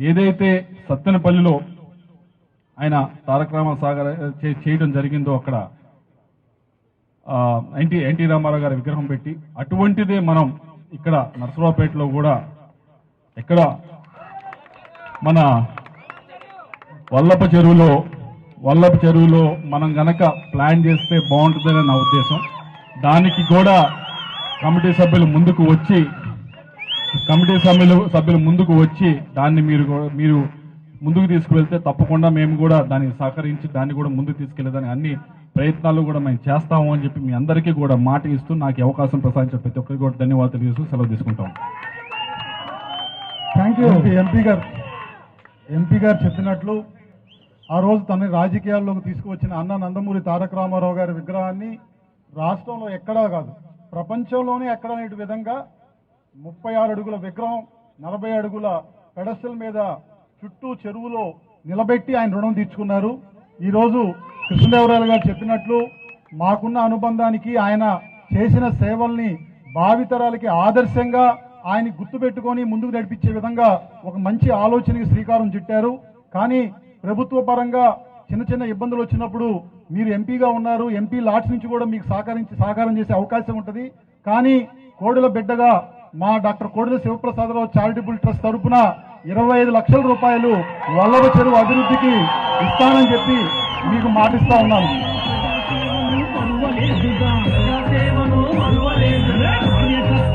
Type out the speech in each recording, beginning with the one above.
ఏదైతే సత్తెనపల్లిలో ఆయన తారక రామసాగర్ చే- చేయడం జరిగిందో అక్కడ ఎన్టీ ఎన్టీ రామారావు గారి విగ్రహం పెట్టి అటువంటిదే మనం ఇక్కడ నర్సరావుపేటలో కూడా ఇక్కడ మన వల్లప చెరువులో వల్లప చెరువులో మనం గనక ప్లాన్ చేస్తే బాగుంటుందని నా ఉద్దేశం. దానికి కూడా కమిటీ సభ్యులు ముందుకు వచ్చి కమిటీ సభ్యులు సభ్యులు ముందుకు వచ్చి దాన్ని మీరు కూడా- మీరు ముందుకు తీసుకువెళ్తే తప్పకుండా మేము కూడా దానికి సహకరించి దాన్ని కూడా ముందుకు తీసుకెళ్ళేదని అన్ని ప్రయత్నాలు కూడా మేము చేస్తాము అని చెప్పి మీ అందరికీ కూడా మాట ఇస్తూ నాకు అవకాశం ప్రసాదించిన ప్రతి ఒక్కరికి కూడా ధన్యవాదాలు తెలియజేస్తూ సెలవు తీసుకుంటాం. థ్యాంక్ యూ ఎంపీ గారు ఎంపీ గారు చెప్పినట్లు ఆ రోజు తన రాజకీయాల్లోకి తీసుకువచ్చిన అన్న నందమూరి తారక రామారావు గారి విగ్రహాన్ని రాష్ట్రంలో ఎక్కడా కాదు ప్రపంచంలోనే ఎక్కడ విధంగా ముప్పై ఆరు అడుగుల విగ్రహం నలభై అడుగుల పెడస్టల్ మీద చుట్టూ చెరువులో నిలబెట్టి ఆయన రుణం తీర్చుకున్నారు. ఈరోజు కృష్ణదేవరాయలు గారు చెప్పినట్లు మాకున్న అనుబంధానికి ఆయన చేసిన సేవల్ని భావితరాలకి ఆదర్శంగా ఆయన గుర్తుపెట్టుకొని ముందుకు నడిపించే విధంగా ఒక మంచి ఆలోచనకి శ్రీకారం చుట్టారు. కానీ ప్రభుత్వ పరంగా చిన్న చిన్న ఇబ్బందులు వచ్చినప్పుడు మీరు ఎంపీగా ఉన్నారు. ఎంపీ లాట్స్ నుంచి కూడా మీకు సహకరించి సహకారం చేసే అవకాశం ఉంటుంది. కానీ కోడెల బిడ్డగా మా doctor Kodela Siva Prasada Rao charitable trust తరఫున ఇరవై ఐదు లక్షల రూపాయలు వల్లభ చెరువు అభివృద్ధికి ఇస్తానని చెప్పి మీకు మాటిస్తా ఉన్నాను.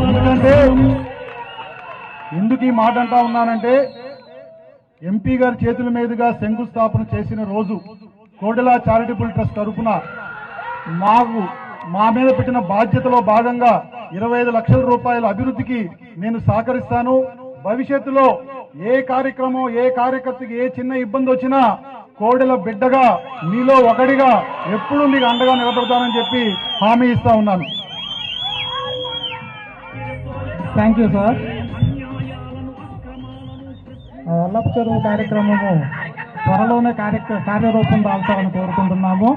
ఎందుకంటే ఎందుకు ఈ మాట అంటా ఉన్నానంటే ఎంపీ గారి చేతుల మీదుగా శంకుస్థాపన చేసిన రోజు కోడెల చారిటబుల్ ట్రస్ట్ తరఫున మాకు మా మీద పెట్టిన బాధ్యతలో భాగంగా ఇరవై ఐదు లక్షల రూపాయల అభివృద్ధికి నేను సహకరిస్తాను. భవిష్యత్తులో ఏ కార్యక్రమం ఏ కార్యకర్తకి ఏ చిన్న ఇబ్బంది వచ్చినా కోడెల బిడ్డగా మీలో ఒకడిగా ఎప్పుడు మీకు అండగా నిలబడతానని చెప్పి హామీ ఇస్తా ఉన్నాను. థ్యాంక్ యూ సార్ వల్లభ చెరువు కార్యక్రమము త్వరలోనే కార్యక్ర కార్యరూపం దాల్చాలని కోరుకుంటున్నాము.